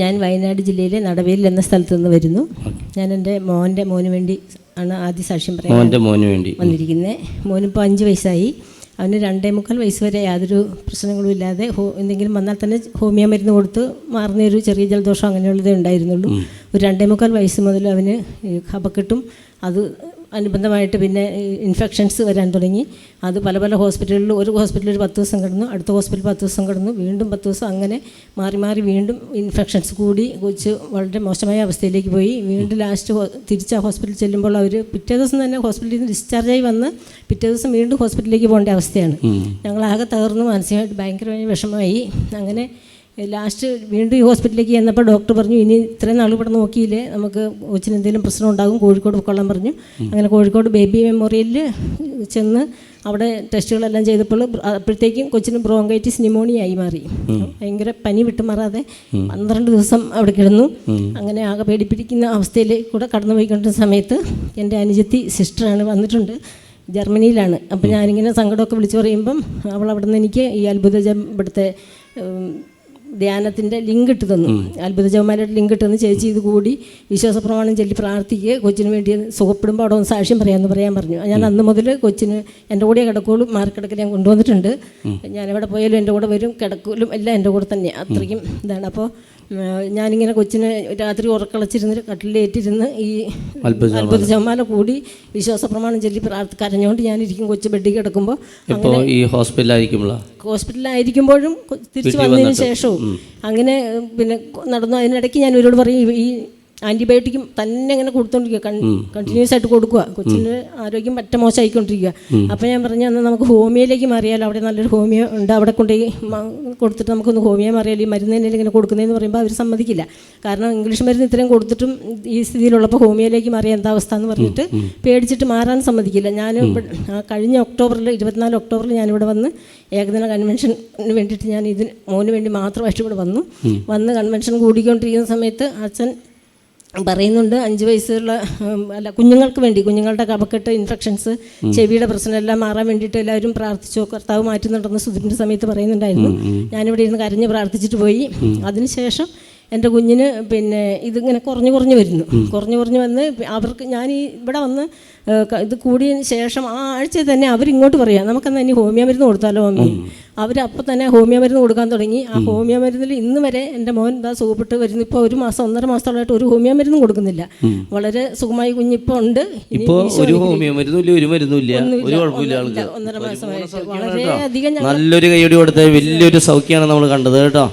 ഞാൻ വയനാട് ജില്ലയിലെ നടവേലിൽ എന്ന സ്ഥലത്ത് നിന്ന് വരുന്നു. ഞാൻ എന്റെ മോന്റെ മോന് വേണ്ടി ആണ് ആദ്യ സാക്ഷ്യം പറയാൻ മോന്റെ മോന് വേണ്ടി. വന്നിരിക്കുന്നത് മോനിപ്പോൾ അഞ്ച് വയസ്സായി. അവന് രണ്ടേ മുക്കാൽ വയസ്സ് വരെ യാതൊരു പ്രശ്നങ്ങളും ഇല്ലാതെ ഹോ എന്തെങ്കിലും വന്നാൽ തന്നെ ഹോമിയോ മരുന്ന് കൊടുത്ത് മാറുന്ന ഒരു ചെറിയ ജലദോഷം അങ്ങനെയുള്ളതേ ഉണ്ടായിരുന്നുള്ളൂ. ഒരു രണ്ടേ മുക്കാൽ വയസ്സ് മുതൽ അവന് കപക്കെട്ടും അത് അനുബന്ധമായിട്ട് പിന്നെ ഇൻഫെക്ഷൻസ് വരാൻ തുടങ്ങി. അത് പല പല ഹോസ്പിറ്റലിൽ ഒരു ഹോസ്പിറ്റലിൽ പത്ത് ദിവസം കിടന്നു അടുത്ത ഹോസ്പിറ്റലിൽ പത്ത് ദിവസം കിടന്നു വീണ്ടും പത്ത് ദിവസം അങ്ങനെ മാറി മാറി വീണ്ടും ഇൻഫെക്ഷൻസ് കൂടി കൊച്ച് വളരെ മോശമായ അവസ്ഥയിലേക്ക് പോയി. വീണ്ടും ലാസ്റ്റ് തിരിച്ച് ആ ഹോസ്പിറ്റലിൽ ചെല്ലുമ്പോൾ അവർ പിറ്റേ ദിവസം തന്നെ ഹോസ്പിറ്റലിൽ നിന്ന് ഡിസ്ചാർജായി വന്ന് പിറ്റേ ദിവസം വീണ്ടും ഹോസ്പിറ്റലിലേക്ക് പോകേണ്ട അവസ്ഥയാണ്. ഞങ്ങളാകെ തകർന്നു മാനസികമായിട്ട് ഭയങ്കരമായി വിഷമമായി. അങ്ങനെ ലാസ്റ്റ് വീണ്ടും ഈ ഹോസ്പിറ്റലിലേക്ക് ചെന്നപ്പോൾ ഡോക്ടർ പറഞ്ഞു ഇനി ഇത്രയും നാൾ ഇവിടെ നോക്കിയില്ലേ നമുക്ക് കൊച്ചിന് എന്തെങ്കിലും പ്രശ്നം ഉണ്ടാകും കോഴിക്കോട് കൊള്ളാൻ പറഞ്ഞു. അങ്ങനെ കോഴിക്കോട് ബേബി മെമ്മോറിയലിൽ ചെന്ന് അവിടെ ടെസ്റ്റുകളെല്ലാം ചെയ്തപ്പോൾ അപ്പോഴത്തേക്കും കൊച്ചിന് ബ്രോങ്കൈറ്റിസ് ന്യൂമോണിയ ആയി മാറി ഭയങ്കര പനി വിട്ടുമാറാതെ പന്ത്രണ്ട് ദിവസം അവിടെ കിടന്നു. അങ്ങനെ ആകെ പേടിപ്പിടിക്കുന്ന അവസ്ഥയിൽ കൂടെ കടന്നുപോയിക്കൊണ്ടിരുന്ന സമയത്ത് എന്റെ അനുജത്തി സിസ്റ്ററാണ് വന്നിട്ടുണ്ട് ജർമ്മനിയിലാണ്. അപ്പോൾ ഞാനിങ്ങനെ സങ്കടമൊക്കെ വിളിച്ചു പറയുമ്പം അവൾ അവിടെ നിന്ന് എനിക്ക് ഈ അത്ഭുത ജം- ഇവിടുത്തെ ധ്യാനത്തിന്റെ ലിങ്ക് ഇട്ട് തന്നു. അത്ഭുത ലിങ്ക് ഇട്ടെന്ന് തന്നു. ചേച്ചി ഇത് കൂടി വിശ്വാസ പ്രമാണം ചൊല്ലി പ്രാർത്ഥിക്കുക കൊച്ചിന് വേണ്ടി സുഖപ്പെടുമ്പോൾ അവിടെ ഒന്ന് സാക്ഷ്യം പറയാമെന്ന് പറയാൻ പറഞ്ഞു. ഞാൻ അന്ന് മുതൽ കൊച്ചിന് എന്റെ കൂടെ കിടക്കോളും മാർക്കിടക്കൽ ഞാൻ കൊണ്ടുവന്നിട്ടുണ്ട്. ഞാൻ എവിടെ പോയാലും എന്റെ കൂടെ വരും കിടക്കലും എല്ലാം എന്റെ കൂടെ തന്നെയാണ് അത്രയ്ക്കും ഇതാണ്. അപ്പോൾ ഞാനിങ്ങനെ കൊച്ചിന് രാത്രി ഉറക്കളച്ചിരുന്ന് കട്ടിലേറ്റിരുന്ന് ഈ അത്ഭുത ജമാല കൂടി വിശ്വാസ പ്രമാണം ചൊല്ലി പ്രാർത്ഥി കരഞ്ഞുകൊണ്ട് ഞാനിരിക്കും കൊച്ചു ബെഡിൽ കിടക്കുമ്പോൾ ഇപ്പോൾ ഈ ഹോസ്പിറ്റലായിരിക്കുമ്പോൾ ഹോസ്പിറ്റലിലായിരിക്കുമ്പോഴും തിരിച്ചു വന്നതിന് ശേഷവും. അങ്ങനെ പിന്നെ നടന്നു. അതിനിടയ്ക്ക് ഞാൻ ഇവരോട് പറയും ഈ ആന്റിബയോട്ടിക്കും തന്നെ ഇങ്ങനെ കൊടുത്തോണ്ടിരിക്കുക. കണ്ടിന്യൂസ് ആയിട്ട് കൊടുക്കുക. കൊച്ചിന്റെ ആരോഗ്യം പറ്റ മോശമായിക്കൊണ്ടിരിക്കുക. അപ്പോൾ ഞാൻ പറഞ്ഞു എന്നാൽ നമുക്ക് ഹോമിയോയിലേക്ക് മാറിയാലോ? അവിടെ നല്ലൊരു ഹോമിയോ ഉണ്ട്. അവിടെ കൊണ്ടുപോയി കൊടുത്തിട്ട് നമുക്കൊന്ന് ഹോമിയോ മാറിയാൽ ഈ മരുന്ന് തന്നെ ഇങ്ങനെ കൊടുക്കുന്നതെന്ന് പറയുമ്പോൾ അവർ സമ്മതിക്കില്ല. കാരണം ഇംഗ്ലീഷ് മരുന്ന് ഇത്രയും കൊടുത്തിട്ടും ഈ സ്ഥിതിയിലുള്ളപ്പോൾ ഹോമിയോയിലേക്ക് മാറിയ എന്താ അവസ്ഥ എന്ന് പറഞ്ഞിട്ട് പേടിച്ചിട്ട് മാറാൻ സമ്മതിക്കില്ല. ഞാൻ കഴിഞ്ഞ ഒക്ടോബറിൽ ഇരുപത്തിനാല് ഒക്ടോബറിൽ ഞാൻ ഇവിടെ വന്ന് ഏകദിന കൺവെൻഷന് വേണ്ടിയിട്ട് ഞാൻ ഇതിന് മോന് വേണ്ടി മാത്രമായിട്ട് ഇവിടെ വന്നു. വന്ന് കൺവെൻഷൻ കൂടിക്കൊണ്ടിരിക്കുന്ന സമയത്ത് അച്ഛൻ പറയുന്നുണ്ട് അഞ്ച് വയസ്സുള്ള അല്ല കുഞ്ഞുങ്ങൾക്ക് വേണ്ടി കുഞ്ഞുങ്ങളുടെ കപക്കെട്ട് ഇൻഫെക്ഷൻസ് ചെവിയുടെ പ്രശ്നമെല്ലാം മാറാൻ വേണ്ടിയിട്ട് എല്ലാവരും പ്രാർത്ഥിച്ചു. കർത്താവ് മാറ്റുന്നുണ്ടെന്ന് സുധിന്റെ സമയത്ത് പറയുന്നുണ്ടായിരുന്നു. ഞാനിവിടെ ഇരുന്ന് കരഞ്ഞ് പ്രാർത്ഥിച്ചിട്ട് പോയി. അതിനുശേഷം എന്റെ കുഞ്ഞിന് പിന്നെ ഇതിങ്ങനെ കുറഞ്ഞു കുറഞ്ഞു വരുന്നു. കുറഞ്ഞു കുറഞ്ഞു വന്ന് അവർക്ക് ഞാൻ ഈ ഇവിടെ വന്ന് ഇത് കൂടിയതിന് ശേഷം ആ ആഴ്ച തന്നെ അവരിങ്ങോട്ട് പറയാം നമുക്കെന്നാ ഇനി ഹോമിയോ മരുന്ന് കൊടുത്താലോ മമ്മി? അവരപ്പോൾ തന്നെ ഹോമിയോ മരുന്ന് കൊടുക്കാൻ തുടങ്ങി. ആ ഹോമിയോ മരുന്നിൽ ഇന്ന് വരെ എന്റെ മോൻ ഇതാ സുഖപ്പെട്ട് വരുന്നു. ഇപ്പോൾ ഒരു മാസം ഒന്നര മാസത്തോളമായിട്ട് ഒരു ഹോമിയോ മരുന്നും കൊടുക്കുന്നില്ല വളരെ സുഖമായി കുഞ്ഞിപ്പോൾ ഉണ്ട്. ഇപ്പോൾ ഒരു ഹോമിയോ മരുന്നില്ല ഒരു മരുന്നില്ല ഒരു കുഴപ്പമില്ല ഒന്നര- മാസമായിട്ട്. വളരെയധികം നല്ലൊരു കൈയടി കൊടുത്ത വലിയൊരു സൗഖ്യമാണ് നമ്മൾ കണ്ടത് കേട്ടോ.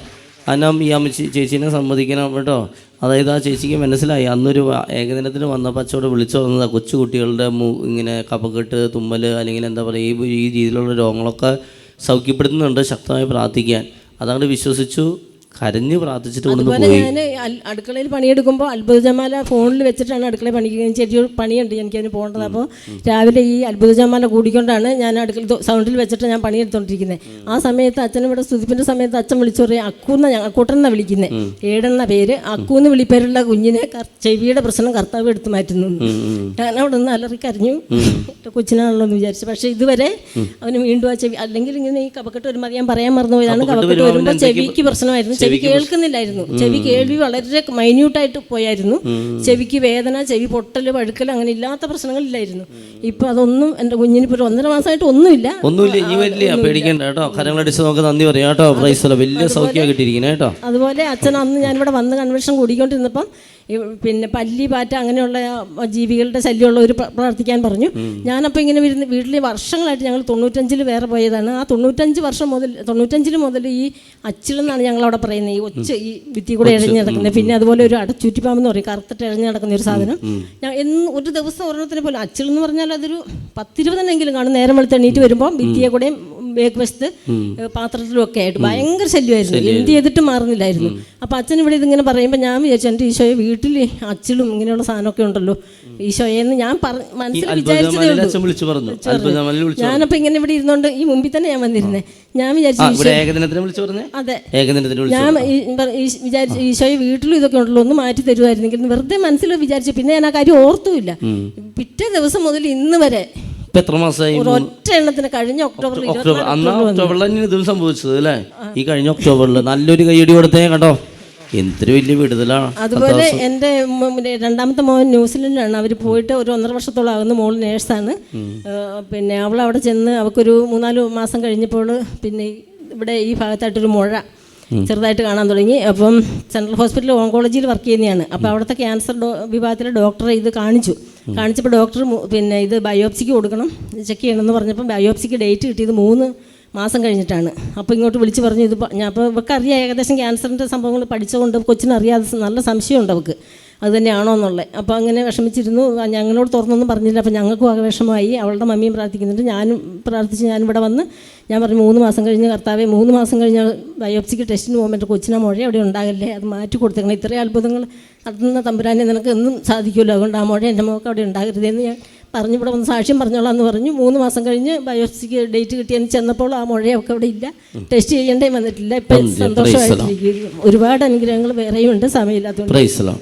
അന്നം ഈ അമ്മച്ചി ചേച്ചീനെ സമ്മതിക്കണം കേട്ടോ. അതായത് ആ ചേച്ചിക്ക് മനസ്സിലായി. അന്നൊരു ഏകദിനത്തിന് വന്നപ്പോൾ അച്ചോട് വിളിച്ചു വന്നതാണ് കൊച്ചു കുട്ടികളുടെ മു ഇങ്ങനെ കഫക്കെട്ട് തുമ്മൽ അല്ലെങ്കിൽ എന്താ പറയുക ഈ രീതിയിലുള്ള രോഗങ്ങളൊക്കെ സൗഖ്യപ്പെടുത്തുന്നുണ്ട് ശക്തമായി പ്രാർത്ഥിക്കാൻ. അതങ്ങോട്ട് വിശ്വസിച്ചു. കരഞ്ഞ് പ്രാർത്ഥിച്ചിട്ട് അതുപോലെ ഞാൻ അടുക്കളയിൽ പണിയെടുക്കുമ്പോൾ അത്ഭുത ജമാല ഫോണിൽ വെച്ചിട്ടാണ് അടുക്കളയിൽ പണിക്കുന്നത് ചെറിയൊരു പണിയുണ്ട് എനിക്ക് അതിന് പോകേണ്ടത് അപ്പോൾ രാവിലെ ഈ അത്ഭുത ജമാല കൂടിക്കൊണ്ടാണ് ഞാൻ അടുക്കള സൗണ്ടിൽ വെച്ചിട്ട് ഞാൻ പണിയെടുത്തോണ്ടിരിക്കുന്നത് ആ സമയത്ത് അച്ഛനും ഇവിടെ സ്തുതിപ്പിന്റെ സമയത്ത് അച്ഛൻ വിളിച്ചു പറയും അക്കൂന്ന ഞാൻ അക്കൂട്ടെന്ന വിളിക്കുന്നത് ഏടെന്ന പേര്? അക്കൂന്ന് വിളിപ്പേരുള്ള കുഞ്ഞിനെ കർ- ചെവിയുടെ പ്രശ്നം കർത്താവ് എടുത്തു മാറ്റുന്നു. ഞാൻ അവിടെ നിന്ന് അലറി കരഞ്ഞു. കൊച്ചിനാണല്ലോ എന്ന് വിചാരിച്ചു. പക്ഷേ ഇതുവരെ അവന് വീണ്ടും ആ ചെവി അല്ലെങ്കിൽ ഇങ്ങനെ ഈ കപക്കെട്ട് വരുമ്പോൾ അത് ഞാൻ പറയാൻ മറന്നുപോയതാണ് കപക്കെട്ട് വരുമ്പോൾ ചെവിക്ക് പ്രശ്നമായിരുന്നു. ചെവി കേൾക്കുന്നില്ലായിരുന്നു. ചെവി കേൾവി വളരെ മൈന്യൂട്ടായിട്ട് പോയായിരുന്നു. ചെവിക്ക് വേദന ചെവി പൊട്ടൽ പഴുക്കൽ അങ്ങനെ ഇല്ലാത്ത പ്രശ്നങ്ങളില്ലായിരുന്നു. ഇപ്പൊ അതൊന്നും എന്റെ കുഞ്ഞിന് ഇപ്പോൾ ഒന്നര മാസമായിട്ട് ഒന്നുമില്ല. ഒന്നുമില്ല ഇനി വലിയ പേടിക്കണ്ട കേട്ടോ. കരങ്ങളടിച്ച് നമുക്ക് നന്ദി പറയാം കേട്ടോ പ്രൈസ് വലിയ സൗഖ്യം കിട്ടിയിരിക്കുന്നത് കേട്ടോ. അതുപോലെ അച്ഛൻ അന്ന് ഞാൻ ഇവിടെ വന്ന് കൺവെൻഷൻ കൂടിക്കൊണ്ടിരുന്നപ്പം ഈ പിന്നെ പല്ലി പാറ്റ അങ്ങനെയുള്ള ജീവികളുടെ ശല്യമുള്ളവർ പ്രാർത്ഥിക്കാൻ പറഞ്ഞു. ഞാനപ്പോൾ ഇങ്ങനെ വരുന്ന വീട്ടിൽ വർഷങ്ങളായിട്ട് ഞങ്ങൾ തൊണ്ണൂറ്റഞ്ചിൽ വേറെ പോയതാണ്. ആ തൊണ്ണൂറ്റഞ്ച് വർഷം മുതൽ തൊണ്ണൂറ്റഞ്ചിൽ മുതൽ ഈ അച്ചിലെന്നാണ് ഞങ്ങൾ അവിടെ പറയുന്നത്. ഈ ഒച്ച ഈ ഭിത്തി കൂടെ ഇഴഞ്ഞ് നടക്കുന്നത്. പിന്നെ അതുപോലെ ഒരു അടച്ചൂറ്റിപ്പാമ്പെന്ന് പറയും. കറുത്തിട്ട് ഇഴഞ്ഞ് നടക്കുന്ന ഒരു സാധനം. ഞാൻ എന്ന് ഒരു ദിവസം ഒരെണ്ണത്തിന് പോലും അച്ചിലെന്ന് പറഞ്ഞാൽ അതൊരു പത്തിരുപതെണ്ണെങ്കിലും കാണും. നേരം വെളുത്ത് എണീറ്റ് വരുമ്പോൾ ഭിത്തിയെ കൂടെയും ബേക്ക് വശത്ത് പാത്രത്തിലും ഒക്കെ ആയിട്ട് ഭയങ്കര ശല്യമായിരുന്നു. എന്ത് ചെയ്തിട്ട് മാറുന്നില്ലായിരുന്നു. അപ്പൊ അച്ഛൻ ഇവിടെ ഇതിങ്ങനെ പറയുമ്പോൾ ഞാൻ വിചാരിച്ചു എന്റെ ഈശോയെ വീട്ടിൽ അച്ചിലും ഇങ്ങനെയുള്ള സാധനമൊക്കെ ഉണ്ടല്ലോ. ഈശോയെന്ന് ഞാൻ പറ- മനസ്സിൽ വിചാരിച്ചതേ അത്ഭുതമാലിൽ ഉള്ളൂ. അച്ഛൻ വിളിച്ചു പറഞ്ഞു. അത്ഭുതമാലിൽ വിളിച്ചു ഞാനപ്പോ ഇങ്ങനെ ഇവിടെ ഇരുന്നോണ്ട് ഈ മുമ്പിൽ തന്നെ ഞാൻ വന്നിരുന്നേ. ഞാൻ വിചാരിച്ചു അതെ. ഞാൻ വിചാരിച്ചു ഈശോയെ വീട്ടിലും ഇതൊക്കെ ഉണ്ടല്ലോ ഒന്ന് മാറ്റി തരുമായിരുന്നെങ്കിൽ എന്ന് വെറുതെ മനസ്സിൽ വിചാരിച്ചു. പിന്നെ ഞാൻ ആ കാര്യം ഓർത്തുമില്ല. പിറ്റേ ദിവസം മുതൽ ഇന്ന് വരെ ഇപ്പൊ എത്ര മാസമായി ഒറ്റ എണ്ണത്തിന് കഴിഞ്ഞ ഒക്ടോബർ ഒക്ടോബർ അന്ന് ഒക്ടോബറിൽ തന്നെ ഇതും സംഭവിച്ചത് അല്ലേ? ഈ കഴിഞ്ഞ ഒക്ടോബറിൽ നല്ലൊരു കൈയടി കൊടുത്തേ കേട്ടോ എന്തൊരു വലിയ വിടുതലാണ് അതുപോലെ എന്റെ രണ്ടാമത്തെ മോൻ ന്യൂസിലൻഡിലാണ്. അവർ പോയിട്ട് ഒരു ഒന്നര വർഷത്തോളം ആകുന്ന മോൾ നേഴ്സാണ്. പിന്നെ അവൾ അവിടെ ചെന്ന് അവൾക്കൊരു മൂന്നാൽ മാസം കഴിഞ്ഞപ്പോൾ പിന്നെ ഇവിടെ ഈ ഭാഗത്തായിട്ടൊരു മുഴ. ചെറുതായിട്ട് കാണാൻ തുടങ്ങി. അപ്പം സെൻട്രൽ ഹോസ്പിറ്റലിൽ ഓങ്കോളജിയിൽ വർക്ക് ചെയ്യുന്നതാണ് അപ്പോൾ അവിടുത്തെ ക്യാൻസർ വിഭാഗത്തിലെ ഡോക്ടറെ ഇത് കാണിച്ചു. കാണിച്ചപ്പോൾ ഡോക്ടർ പിന്നെ ഇത് ബയോപ്സിക്ക് കൊടുക്കണം ചെക്ക് ചെയ്യണമെന്ന് പറഞ്ഞപ്പോൾ ബയോപ്സിക്ക് ഡേറ്റ് കിട്ടിയത് മൂന്ന് മാസം കഴിഞ്ഞിട്ടാണ്. അപ്പോൾ ഇങ്ങോട്ട് വിളിച്ച് പറഞ്ഞു ഇത് ഞാൻ അപ്പോൾ ഇവർക്ക് അറിയാം ഏകദേശം ക്യാൻസറിന്റെ സംഭവങ്ങൾ പഠിച്ചുകൊണ്ട് കൊച്ചിനറിയാതെ നല്ല സംശയമുണ്ട് അവൾക്ക് അത് തന്നെയാണോ എന്നുള്ളത്. അപ്പോൾ അങ്ങനെ വിഷമിച്ചിരുന്നു. ഞങ്ങളോട് തുറന്നൊന്നും പറഞ്ഞില്ല. അപ്പോൾ ഞങ്ങൾക്കും ആകെ വിഷമമായി അവളുടെ മമ്മിയും പ്രാർത്ഥിക്കുന്നുണ്ട്. ഞാനും പ്രാർത്ഥിച്ച് ഞാനിവിടെ വന്ന് ഞാൻ പറഞ്ഞു മൂന്ന് മാസം കഴിഞ്ഞ് കർത്താവേ മൂന്ന് മാസം കഴിഞ്ഞ് ബയോപ്സിക്ക് ടെസ്റ്റിന് പോകുമ്പോൾ എന്റെ കൊച്ചിനെ മുഴ അവിടെ ഉണ്ടാകല്ലേ? അത് മാറ്റി കൊടുത്തേക്കണം. ഇത്രയും അത്ഭുതങ്ങൾ നടത്തുന്ന തമ്പുരാനെ നിനക്ക് എന്നും സാധിക്കുമല്ലോ. അതുകൊണ്ട് ആ മുഴ എന്റെ മോക്ക് അവിടെ ഉണ്ടാകരുതെന്ന് ഞാൻ പറഞ്ഞു. ഇവിടെ വന്ന് സാക്ഷ്യം പറഞ്ഞോളാം എന്ന് പറഞ്ഞു. മൂന്ന് മാസം കഴിഞ്ഞ് ബയോപ്സിക്ക് ഡേറ്റ് കിട്ടിയെന്ന് ചെന്നപ്പോൾ ആ മുഴയൊക്കെ അവിടെ ഇല്ല. ടെസ്റ്റ് ചെയ്യേണ്ടേ വന്നിട്ടില്ല. ഇപ്പം സന്തോഷമായിട്ടിരിക്കുന്നു. ഒരുപാട് അനുഗ്രഹങ്ങൾ വേറെയും ഉണ്ട്. സമയമില്ലാത്തതുകൊണ്ട് പ്രൈസലോ